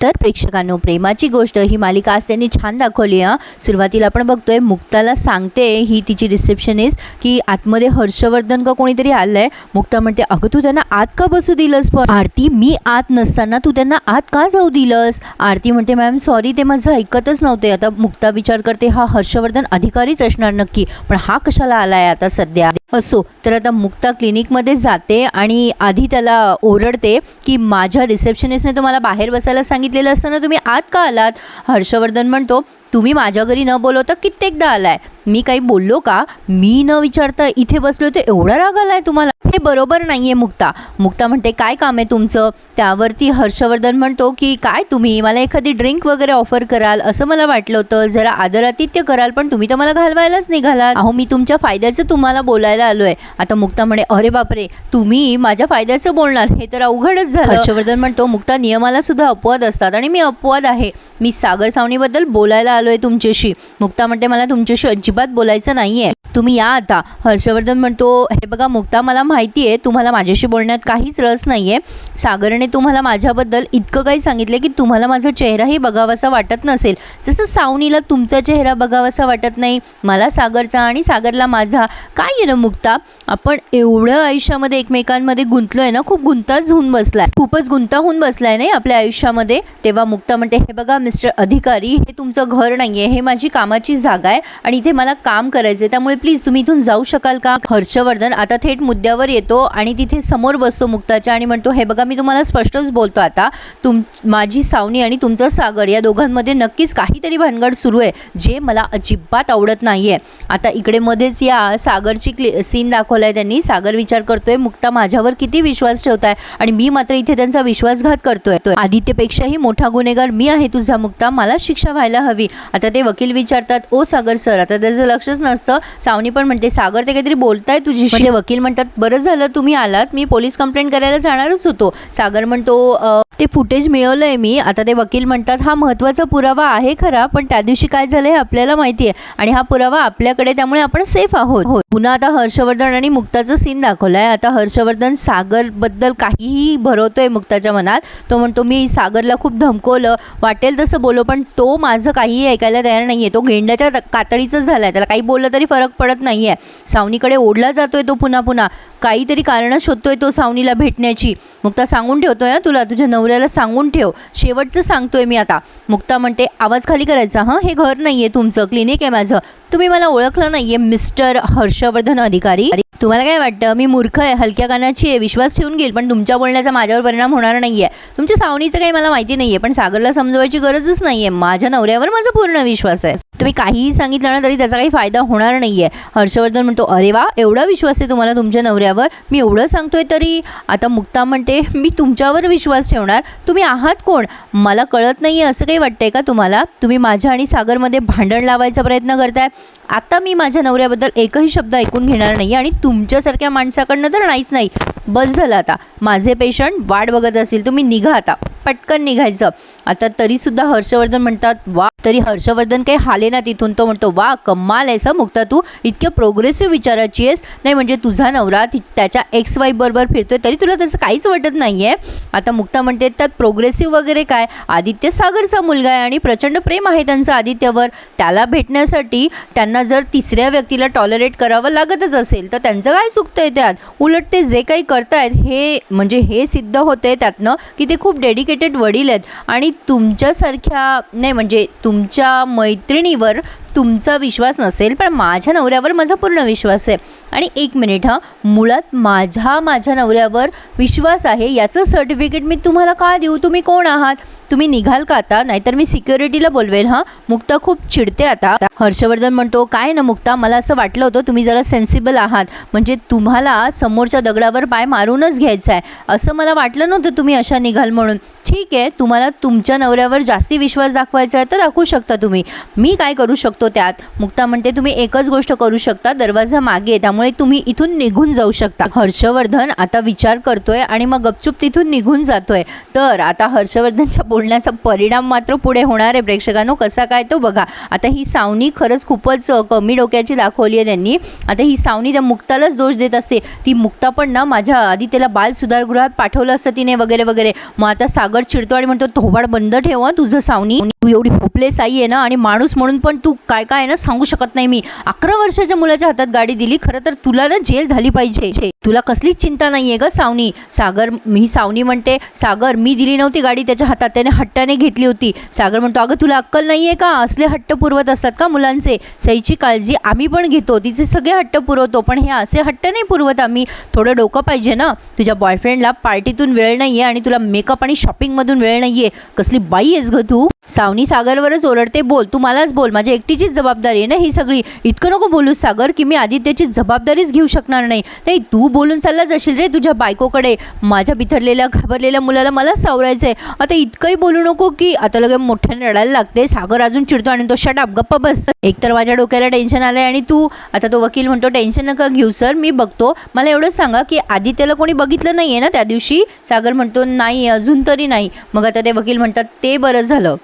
तर प्रेक्षकांनो प्रेमाची गोष्ट ही मालिका आज त्यांनी छान दाखवली हां. सुरुवातीला आपण बघतोय मुक्ताला सांगते ही तिची रिसेप्शनिस्ट की आतमध्ये हर्षवर्धन का कोणीतरी आलं आहे मुक्ता म्हणते अगं तू त्यांना आत का बसू दिलंस पण? आरती मी आत नसताना तू त्यांना आत का जाऊ दिलंस? आरती म्हणते मॅम सॉरी ते माझं ऐकतच नव्हते. आता मुक्ता विचार करते हा हर्षवर्धन अधिकारीच असणार नक्की पण हा कशाला आलाय आता सध्या? असो तर आता मुक्ता क्लिनिकमध्ये जाते आणि आधी त्याला ओरडते की माझ्या रिसेप्शनिस्टने तुम्हाला बाहेर बसायला सांगितलेलं असताना तुम्ही आत का आलात? हर्षवर्धन म्हणतो तुम्ही माझ्या घरी न बोलवता कित्येकदा आलाय. मी काही बोललो का? मी न विचारता इथे बसलो तर एवढा राग आलाय तुम्हाला? हे बरोबर नाही आहे मुक्ता. मुक्ता म्हणते काय काम आहे तुमचं? त्यावरती हर्षवर्धन म्हणतो की काय तुम्ही? मला एखादी ड्रिंक वगैरे ऑफर कराल. असं मला वाटलं होतं. जरा आदरातिथ्य कराल पण तुम्ही तर मला घालवायलाच निघालात. अहो मी तुमच्या फायद्याचं तुम्हाला बोलायला आलो आहे आता मुक्ता म्हणे अरे बापरे! तुम्ही माझ्या फायद्याचं बोलणार? हे तर अवघडच झालं. हर्षवर्धन म्हणतो मुक्ता नियमाला सुद्धा अपवाद असतात आणि मी अपवाद आहे. मी सागर सावणीबद्दल बोलायला आलो आहे तुमच्याशी. मुक्ता म्हणते मला तुमच्याशी अजिबात बोलायचं नाही आहे तुम्ही या आता. हर्षवर्धन म्हणतो हे बघा मुक्ता मला माहिती आहे तुम्हाला माझ्याशी बोलण्यात काहीच रस नाही आहे सागरने तुम्हाला माझ्याबद्दल इतकं काही सांगितलं की तुम्हाला माझा चेहराही बघावासा वाटत नसेल. जसं सावनीला तुमचा चेहरा बघावासा वाटत नाही मला सागरचा आणि सागरला माझा. काय आहे ना मुक्ता? आपण एवढं आयुष्यामध्ये एकमेकांमध्ये गुंतलो आहे ना खूप गुंताच होऊन बसला आहे खूपच गुंता होऊन आहे नाही आपल्या आयुष्यामध्ये? तेव्हा मुक्ता म्हणते हे बघा मिस्टर अधिकारी हे तुमचं घर नाही आहे हे माझी कामाची जागा आहे आणि इथे मला काम करायचं आहे त्यामुळे प्लीज तुम्ही इथून जाऊ शकाल का? हर्षवर्धन आता थेट मुद्द्यावर येतो आणि तिथे समोर बसतो मुक्ताच्या आणि म्हणतो हे बघा मी तुम्हाला स्पष्टच बोलतो आता. तुम माझी सावनी आणि तुमचं सागर या दोघांमध्ये नक्कीच काहीतरी भानगड सुरू आहे जे मला अजिबात आवडत नाही आहे आता इकडे मध्येच या सागरची क्लि सीन दाखवला आहे त्यांनी. सागर विचार करतोय मुक्ता माझ्यावर किती विश्वास ठेवताय? आणि मी मात्र इथे त्यांचा विश्वासघात करतोय. तो आदित्यपेक्षाही मोठा गुन्हेगार मी आहे तुझा मुक्ता. मला शिक्षा व्हायला हवी. आता ते वकील विचारतात ओ सागर सर आता त्याचं लक्षच नसतं. सावनी पण म्हणते सागर ते काहीतरी बोलताय तुझी म्हणजे वकील म्हणतात बरं झालं तुम्ही आलात. मी पोलीस कंप्लेंट करायला जाणारच होतो. सागर म्हणतो "अ, ते फुटेज मिळवलं आहे मी. आता ते वकील म्हणतात हा महत्त्वाचा पुरावा आहे खरा पण त्या दिवशी काय झालं हे आपल्याला माहिती आहे आणि हा पुरावा आपल्याकडे त्यामुळे आपण सेफ आहोत. हो. पुन्हा आता हर्षवर्धन आणि मुक्ताचं सीन दाखवलं आहे आता हर्षवर्धन सागरबद्दल काहीही भरवतोय मुक्ताच्या मनात. तो म्हणतो मी सागरला खूप धमकवलं. वाटेल तसं बोलो पण तो माझं काहीही ऐकायला तयार नाही आहे तो गेंड्याच्या कातडीचंच झाला आहे त्याला काही बोललं तरी फरक पडत नाही आहे सावनीकडे ओढला जातोय तो पुन्हा पुन्हा. काहीतरी कारणं शोधतोय तो सावनीला भेटण्याची. मुक्ता सांगून ठेवतोय ना तुला तुझ्या नवऱ्याला सांगून ठेव. शेवटचं सांगतोय मी आता. मुक्ता म्हणते आवाज खाली करायचा हं? हे घर नाही आहे तुमचं. क्लिनिक आहे माझं. तुम्ही मला ओळखलं नाही आहे मिस्टर हर्षवर्धन अधिकारी. तुम्हाला काय वाटतं? मी मूर्ख आहे हलक्या कानाची आहे विश्वास ठेवून घेईल पण तुमच्या बोलण्याचा माझ्यावर परिणाम होणार नाही आहे तुमच्या सावनीचं काही मला माहिती नाही आहे पण सागरला समजवायची गरजच नाही आहे माझ्या नवऱ्यावर माझा पूर्ण विश्वास आहे. तुम्ही काहीही सांगितलं ना तरी त्याचा काही फायदा होणार नाही आहे हर्षवर्धन म्हणतो अरे वा एवढा विश्वास आहे तुम्हाला तुमच्या नवऱ्यावर? मी एवढं सांगतोय तरी आता मुक्ता म्हणते मी तुमच्यावर विश्वास ठेवणार? तुम्ही आहात कोण? मला कळत नाही आहे असं काही वाटतंय का तुम्हाला? तुम्ही माझ्या आणि सागरमध्ये भांडण लावायचा प्रयत्न करताय. आता मी माझ्या नवऱ्याबद्दल एकही शब्द ऐकून घेणार नाही आणि तुमच्यासारख्या माणसाकडनं तर नाहीच नाही. बस झालं आता. माझे पेशंट वाट बघत असतील तुम्ही निघा आता. पटकन निघायचं. आता तरीसुद्धा हर्षवर्धन म्हणतात वा तरी हर्षवर्धन काही हाले ना तिथून. तो म्हणतो वा कमाल आहेस हं मुक्ता तू. इतक्या प्रोग्रेसिव्ह विचाराची आहेस. नाही म्हणजे तुझा नवरा ति त्याच्या एक्स वाईफ बरोबर फिरतोय तरी तुला त्याचं काहीच वाटत नाही आहे आता मुक्ता म्हणते त्यात प्रोग्रेसिव्ह वगैरे काय? आदित्य सागरचा मुलगा आहे आणि प्रचंड प्रेम आहे त्यांचं आदित्यवर. त्याला भेटण्यासाठी त्यांना जर तिसऱ्या व्यक्तीला टॉलरेट करावं लागतच असेल तर त्यांचं काय चुकतं आहे त्यात? उलट ते जे काही करतायत हे म्हणजे हे सिद्ध होतं आहे त्यातनं की ते खूप डेडिकेटेड वडील आहेत. आणि तुमच्यासारख्या नाही म्हणजे तुमच्या मैत्रिणीवर तुमचा विश्वास नसेल पण माझ्या नवऱ्यावर माझा पूर्ण विश्वास आहे. आणि एक मिनिट हां. मुळात माझ्या माझ्या नवऱ्यावर विश्वास आहे याचं सर्टिफिकेट मी तुम्हाला का देऊ? तुम्ही कोण आहात? तुम्ही निघाल का आता? नाहीतर मी सिक्युरिटीला बोलवेल हां. मुक्ता खूप चिडते आता. हर्षवर्धन म्हणतो काय ना मुक्ता मला असं वाटलं होतं तुम्ही जरा सेन्सिबल आहात. म्हणजे तुम्हाला समोरच्या दगडावर पाय मारूनच घ्यायचा आहे. असं मला वाटलं नव्हतं तुम्ही अशा निघाल म्हणून. ठीक आहे तुम्हाला तुमच्या नवऱ्यावर जास्ती विश्वास दाखवायचा आहे तर दाखवू शकता तुम्ही. मी काय करू शकतो त्यात? मुक्ता म्हणते तुम्ही एकच गोष्ट करू शकता दरवाजा मागे त्यामुळे त्यामुळे तुम्ही इथून निघून जाऊ शकता. हर्षवर्धन आता विचार करतोय आणि मग गपचूप तिथून निघून जातोय. तर आता हर्षवर्धनच्या बोलण्याचा परिणाम मात्र पुढे होणार आहे. प्रेक्षकांनो कसा काय तो बघा. आता ही सावनी खरंच खूपच कमी डोक्याची दाखवली आहे त्यांनी. आता ही सावनी त्या मुक्तालाच दोष देत असते. ती मुक्ता पण ना माझ्या आधी त्याला बाल सुधारगृहात पाठवलं असतं तिने वगैरे वगैरे. मग आता सागर चिडतो आणि म्हणतो थोबाड बंद ठेव तुझं सावनी. एवढी होपलेस आई आहे ना आणि माणूस म्हणून पण तू काय काय आहे ना सांगू शकत नाही मी. अकरा वर्षाच्या मुलाच्या हातात गाडी दिली खरं तर तुला ना जेल झाली पाहिजे. तुला कसलीच चिंता नाही आहे ग सावनी. सागर मी सावनी म्हणते सागर मी दिली नव्हती गाडी त्याच्या हातात. त्याने हट्टाने घेतली होती. सागर म्हणतो अगं तुला अक्कल नाही आहे का? असले हट्ट पुरवत असतात का मुलांचे? सईची काळजी आम्ही पण घेतो. तिचे सगळे हट्ट पुरवतो पण हे असे हट्ट नाही पुरवत आम्ही. थोडं डोकं पाहिजे ना. तुझ्या बॉयफ्रेंडला पार्टीतून वेळ नाही आहे आणि तुला मेकअप आणि शॉपिंगमधून वेळ नाही आहे कसली बाई आहेस ग तू? सावनी सागरवरच ओरडते बोल तू मलाच बोल माझ्या एकटीचीच जबाबदारी आहे ना ही सगळी? इतकं नको बोलूस सागर की मी आदित्यची जबाबदारीच घेऊ शकणार नाही. नाही तू बोलून चाललाच असेल रे तुझ्या बायकोकडे. माझ्या बिथरलेल्या घाबरलेल्या मुलाला मलाच सावरायचं आहे आता इतकंही बोलू नको की आता लगे मोठ्याने रडायला लागते. सागर अजून चिडतो आणि तो शटाप गप्पा बस. एकतर माझ्या डोक्याला टेन्शन आलं आहे आणि तू आता तो वकील म्हणतो टेन्शन नका घेऊ सर मी बघतो. मला एवढंच सांगा की आदित्यला कोणी बघितलं नाही आहे ना त्या दिवशी? सागर म्हणतो नाही अजून तरी नाही. मग आता ते वकील म्हणतात ते बरं झालं.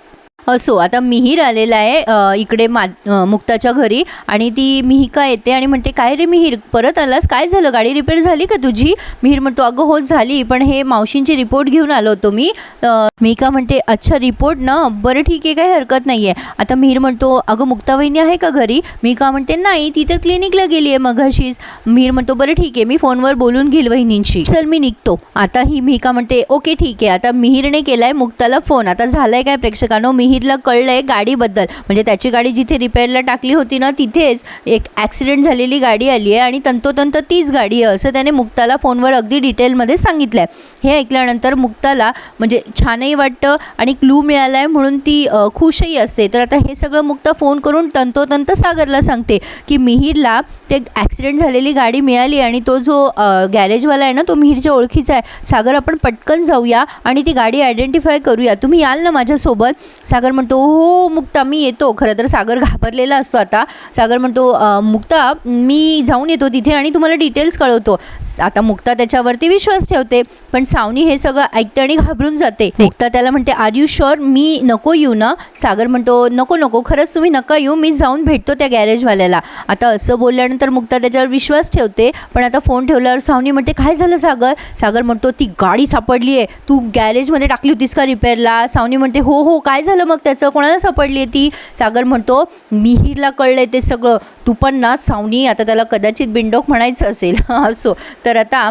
असो आता मिहीर आलेला आहे इकडे मा मुक्ताच्या घरी आणि ती मिहिका येते आणि म्हणते काय रे मिहीर परत आलास? काय झालं? गाडी रिपेअर झाली का तुझी? मिहीर म्हणतो अगं हो झाली पण हे मावशींची रिपोर्ट घेऊन आलो होतो मी. मिहिका म्हणते अच्छा रिपोर्ट ना? बरं ठीक आहे काही हरकत नाही आहे आता मिहीर म्हणतो अगं मुक्तावहिनी आहे का घरी? मिहिका म्हणते नाही ती तर क्लिनिकला गेली आहे मघाशीच मिहीर म्हणतो बरं ठीक आहे मी फोनवर बोलून घेईल वहिनींशी. चल मी निघतो. आता ही मिहिका म्हणते ओके ठीक आहे. आता मिहीरने केलाय मुक्ताला फोन. आता झालाय काय प्रेक्षकांनो? मिहीरला कळलंय गाडीबद्दल. म्हणजे त्याची गाडी जिथे रिपेअरला टाकली होती ना तिथेच एक ॲक्सिडेंट झालेली गाडी आली आहे आणि तंतोतंत तीच गाडी आहे असं त्याने मुक्ताला फोनवर अगदी डिटेलमध्ये सांगितलं आहे हे ऐकल्यानंतर मुक्ताला म्हणजे छानही वाटतं आणि क्लू मिळाला आहे म्हणून ती खुशही असते. तर आता हे सगळं मुक्ता फोन करून तंतोतंत सागरला सांगते की मिहीरला ते ॲक्सिडेंट झालेली गाडी मिळाली आणि तो जो गॅरेजवाला आहे ना तो मिहीरच्या ओळखीचा आहे. सागर आपण पटकन जाऊया आणि ती गाडी आयडेंटिफाय करूया. तुम्ही याल ना माझ्यासोबत? सागर म्हणतो हो मुक्ता मी येतो. खरं तर सागर घाबरलेला असतो आता. सागर म्हणतो "अ, मुक्ता मी जाऊन येतो तिथे आणि तुम्हाला डिटेल्स कळवतो. आता मुक्ता त्याच्यावरती विश्वास ठेवते पण सावनी हे सगळं ऐकते आणि घाबरून जाते. मुक्ता त्याला म्हणते आर यू शुअर मी नको येऊ ना. सागर म्हणतो नको नको खरंच तुम्ही नका येऊ मी जाऊन भेटतो त्या गॅरेजवाल्याला आता असं बोलल्यानंतर मुक्ता त्याच्यावर विश्वास ठेवते पण आता फोन ठेवल्यावर सावनी म्हणते काय झालं सागर? सागर म्हणतो ती गाडी सापडली आहे तू गॅरेजमध्ये टाकली होतीस का रिपेअरला सावनी म्हणते हो हो काय झालं मग त्याचं कोणाला सापडली आहे ती? सागर म्हणतो मिहीरला कळलं ते सगळं. तू पण ना सावनी आता त्याला कदाचित बिंडोक म्हणायचं असेल. असो. तर आता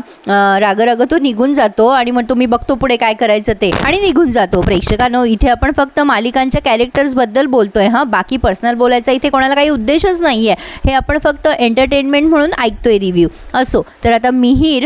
रागराग तो निघून जातो आणि म्हणतो मी बघतो पुढे काय करायचं ते. आणि निघून जातो. प्रेक्षकांनो इथे आपण फक्त मालिकांच्या कॅरेक्टर्सबद्दल बोलतोय हां? बाकी पर्सनल बोलायचा इथे कोणाला काही उद्देशच नाही आहे हे आपण फक्त एंटरटेनमेंट म्हणून ऐकतोय रिव्ह्यू असो. तर आता मिहीर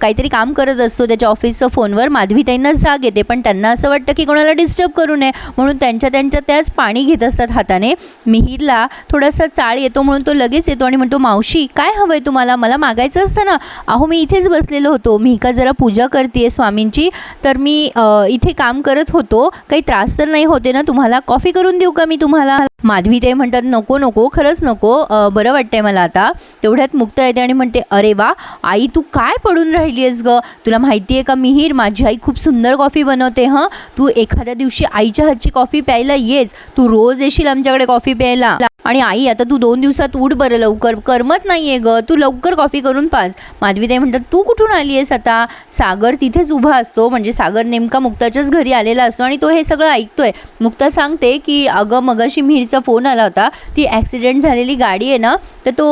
काहीतरी काम करत असतो. त्याच्या ऑफिसचं फोनवर माधवीताईंना जाग येते. पण त्यांना असं वाटतं की कोणाला डिस्टर्ब करू नये. म्हणून त्यांच्या त्यांच्या त्याच पाणी घेत असतात हाताने. मिहीरला थोडासा चाळ येतो म्हणून तो लगेच येतो आणि म्हणतो मावशी काय हवं आहे तुम्हाला? मला मागायचं असतं ना. अहो मी इथेच बसलेलो होतो. मिहिका जरा पूजा करते स्वामींची. तर मी इथे काम करत होतो. काही त्रास तर नाही होते ना? तुम्हाला कॉफी करून देऊ का मी तुम्हाला? माधवी ते म्हणतात नको नको खरंच नको. बरं वाटतंय मला आता. तेवढ्यात मुक्ता येते आणि म्हणते अरे वा आई तू काय पडून राहिली आहेस ग? तुला माहिती आहे का मिहीर? माझी आई खूप सुंदर कॉफी बनवते हं. तू एखाद्या दिवशी आईच्या हातची कॉफी कॉफी प्यायला येच. तू रोज येशील आमच्याकडे कॉफी प्यायला. आणि आई आता तू दोन दिवसात उठ बरं लवकर. करमत नाही आहे ग. तू लवकर कॉफी करून पास. माधवीताई म्हणतात तू कुठून आली आहेस आता? सागर तिथेच उभा असतो. म्हणजे सागर नेमका मुक्ताच्याच घरी आलेला असतो आणि तो हे सगळं ऐकतोय. मुक्ता सांगते की अगं मगाशी मिहीरचा फोन आला होता. ती ॲक्सिडेंट झालेली गाडी आहे ना तर तो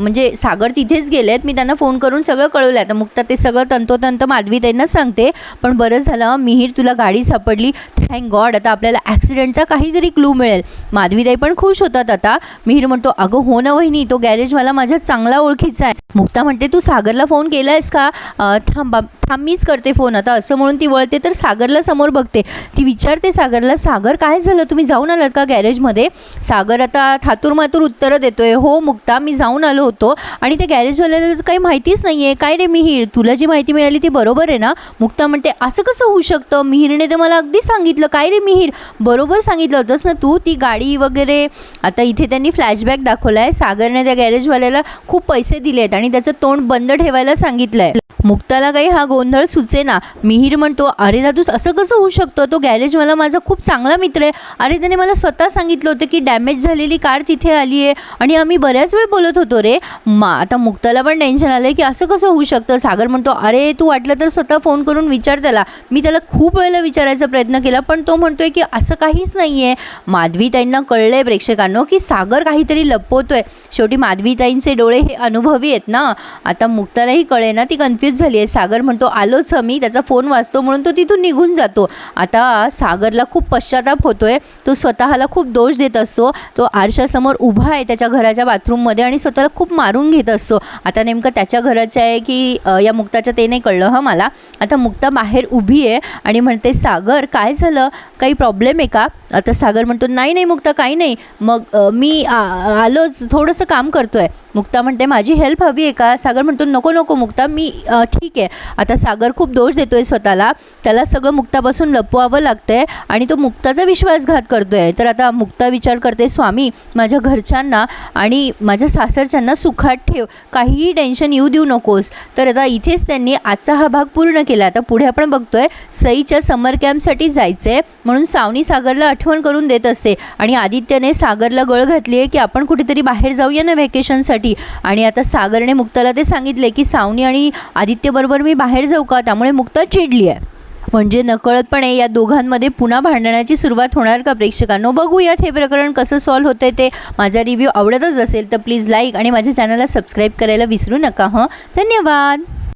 म्हणजे सागर तिथेच गेलेत. मी त्यांना फोन करून सगळं कळवलं आहे तर मुक्ता ते सगळं तंतोतंत माधवी माधवीताईंना सांगते. पण बरं झालं मिहीर तुला गाडी सापडली. थँक गॉड आता आपल्याला ॲक्सिडेंटचा काहीतरी क्लू मिळेल. माधवीदाई पण खुश होतात आता. मिहीर म्हणतो अगं हो ना वहिनी तो गॅरेजवाला माझ्या चांगला ओळखीचा आहे. मुक्ता म्हणते तू सागरला फोन केला आहेस का? थांबा थांब बा- थांब मीच करते फोन आता. असं म्हणून ती वळते तर सागरला समोर बघते. ती विचारते सागरला सागर काय झालं? तुम्ही जाऊन आलात का गॅरेजमध्ये सागर आता थातूर मातूर उत्तरं देतोय. हो मुक्ता मी जाऊन आलो होतो आणि त्या गॅरेजवाल्याला तर काही माहितीच नाही आहे काय रे मिहीर? तुला जी माहिती मिळाली ती बरोबर आहे ना? मुक्ता म्हणते असं कसं होऊ शकतं? मिहीरने तर मला अगदी सांगितलं काय रे मिहीर? बरोबर सांगितलं होतंस ना तू? ती गाडी वगैरे आता इथे त्यांनी फ्लॅशबॅक दाखवला आहे सागरने त्या गॅरेजवाल्याला खूप पैसे दिले आहेत आणि त्याचं तोंड बंद ठेवायला सांगितलं आहे मुक्ताला काही हा गोंधळ सुचेना. मिहीर म्हणतो अरे दादूस असं कसं होऊ शकतं? तो गॅरेजवाला माझा खूप चांगला मित्र आहे. अरे त्याने मला स्वतः सांगितलं होतं की डॅमेज झालेली कार तिथे आली आहे आणि आम्ही बऱ्याच वेळ बोलत होतो रे. मा आता मुक्ताला पण टेन्शन आलं आहे की असं कसं होऊ शकतं? सागर म्हणतो अरे तू वाटलं तर स्वतः फोन करून विचार त्याला. मी त्याला खूप वेळेला विचारायचा प्रयत्न केला पण तो म्हणतोय की असं काहीच नाही आहे माधवीताईंना कळलं आहे प्रेक्षकांनो की सागर काहीतरी लपवतोय. शेवटी माधवीताईंचे डोळे हे अनुभवी आहेत ना. आता मुक्तालाही कळे ना ती कन्फ्यूज झाली आहे. सागर म्हणतो आलोच हं मी त्याचा फोन वाचतो म्हणून तो तिथून निघून जातो. आता सागरला खूप पश्चाताप होतो आहे तो स्वतःला खूप दोष देत असतो. तो आरशासमोर उभा आहे त्याच्या घराच्या बाथरूममध्ये आणि स्वतःला खूप मारून घेत असतो. आता नेमकं त्याच्या घराचं आहे की या मुक्ताच्या ते नाही कळलं हं मला. आता मुक्ता बाहेर उभी आहे आणि म्हणते सागर काय झालं? काही प्रॉब्लेम आहे का? आता सागर म्हणतो नाही नाही मुक्ता काही नाही. मग मी आ- आलोच थोडंसं काम करतो आहे मुक्ता म्हणते माझी हेल्प हवी आहे का? सागर म्हणतो नको नको मुक्ता. मी ठीक आहे. आता सागर खूप दोष देतो आहे स्वतःला. त्याला सगळं मुक्तापासून लपवावं लागतं आहे आणि तो मुक्ताचा विश्वासघात करतो आहे तर आता मुक्ता विचार करते स्वामी माझ्या घरच्यांना आणि माझ्या सासरच्यांना सुखात ठेव. काहीही टेन्शन येऊ देऊ नकोस. तर आता इथेच त्यांनी आजचा हा भाग पूर्ण केला. आता पुढे आपण बघतोय सईच्या समर कॅम्पसाठी जायचं आहे म्हणून सावनी सागरला आठवण करून देत असते. आणि आदित्यने सागरला गळ घातली आहे की आपण कुठेतरी बाहेर जाऊया ना व्हॅकेशनसाठी आणि आता सागरने मुक्ताला ते सांगितले की सावनी आणि आदित्य आदित्यबरोबर मी बाहेर जाऊ का? त्यामुळे मुक्ता चिडली आहे म्हणजे नकळतपणे या दोघांमध्ये पुन्हा भांडण्याची सुरुवात होणार का प्रेक्षकांनो? बघूयात हे प्रकरण कसं सॉल्व्ह होतंय ते. माझा रिव्ह्यू आवडतच असेल तर प्लीज लाईक आणि माझ्या चॅनलला सबस्क्राईब करायला विसरू नका हं? धन्यवाद!